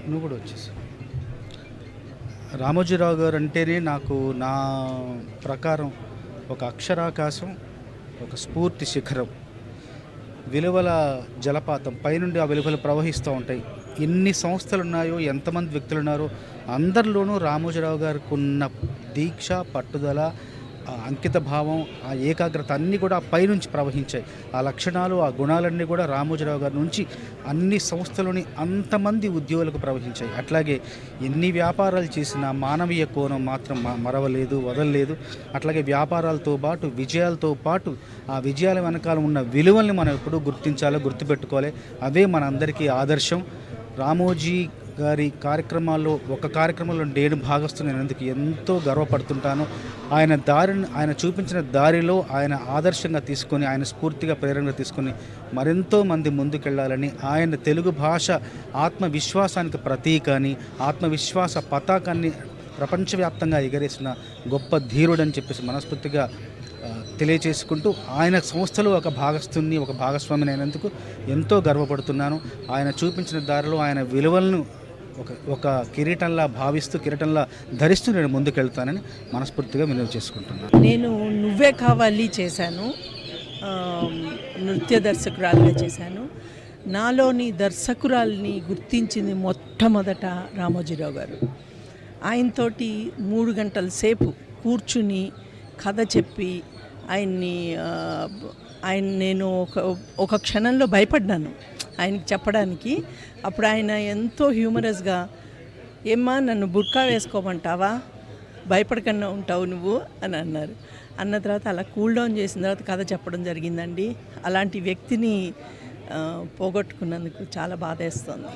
నువ్వు కూడా వచ్చేసి రామోజీరావు గారు అంటేనే నాకు నా ప్రకారం ఒక అక్షరాకాశం ఒక స్ఫూర్తి శిఖరం. విలువల జలపాతం పైనుండి ఆ విలువలు ప్రవహిస్తూ ఉంటాయి. ఎన్ని సంస్థలు ఉన్నాయో ఎంతమంది వ్యక్తులు ఉన్నారో అందరిలోనూ రామోజీరావు గారికి ఉన్న దీక్ష పట్టుదల అంకిత భావం ఆ ఏకాగ్రత అన్నీ కూడా పైనుంచి ప్రవహించాయి. ఆ లక్షణాలు ఆ గుణాలన్నీ కూడా రామోజీరావు గారి నుంచి అన్ని సంస్థలోని అంతమంది ఉద్యోగులకు ప్రవహించాయి. అట్లాగే ఎన్ని వ్యాపారాలు చేసినా మానవీయ కోణం మాత్రం మరవలేదు వదలలేదు. అట్లాగే వ్యాపారాలతో పాటు విజయాలతో పాటు ఆ విజయాల వెనకాల ఉన్న విలువల్ని మనం ఎప్పుడూ గుర్తించాలో గుర్తుపెట్టుకోవాలి. అవే మనందరికీ ఆదర్శం. రామోజీ గారి కార్యక్రమాల్లో ఒక కార్యక్రమంలో నేను భాగస్తున్నందుకు ఎంతో గర్వపడుతుంటాను. ఆయన దారిని ఆయన చూపించిన దారిలో ఆయన ఆదర్శంగా తీసుకొని ఆయన స్ఫూర్తిగా ప్రేరణగా తీసుకొని మరెంతో మంది ముందుకెళ్ళాలని ఆయన తెలుగు భాష ఆత్మవిశ్వాసానికి ప్రతీక అని ఆత్మవిశ్వాస పతాకాన్ని ప్రపంచవ్యాప్తంగా ఎగరేసిన గొప్ప ధీరుడని చెప్పేసి మనస్ఫూర్తిగా తెలియచేసుకుంటూ ఆయన సంస్థలో ఒక భాగస్థుని ఒక భాగస్వామిని అయినందుకు ఎంతో గర్వపడుతున్నాను. ఆయన చూపించిన దారిలో ఆయన విలువలను ఒక ఒక కిరీటంలా భావిస్తూ కిరీటంలా ధరిస్తూ నేను ముందుకెళ్తానని మనస్ఫూర్తిగా వినియోగ చేసుకుంటున్నాను. నేను నువ్వే కావాలి చేశాను. నృత్య దర్శకురాలుగా చేశాను. నాలోని దర్శకురాల్ని గుర్తించింది మొట్టమొదట రామోజీరావు గారు. ఆయనతోటి మూడు గంటల సేపు కూర్చుని కథ చెప్పి ఆయన్ని ఆయన నేను ఒక ఒక క్షణంలో భయపడ్డాను. ఆయనకి చెప్పడానికి. అప్పుడు ఆయన ఎంతో హ్యూమరస్గా ఏమ్మా నన్ను బుర్కా వేసుకోమంటావా? భయపడకుండా ఉంటావు నువ్వు? అని అన్నారు. అన్న తర్వాత అలా కూల్ డౌన్ చేసిన తర్వాత కథ చెప్పడం జరిగిందండి. అలాంటి వ్యక్తిని పోగొట్టుకున్నందుకు చాలా బాధేస్తుంది.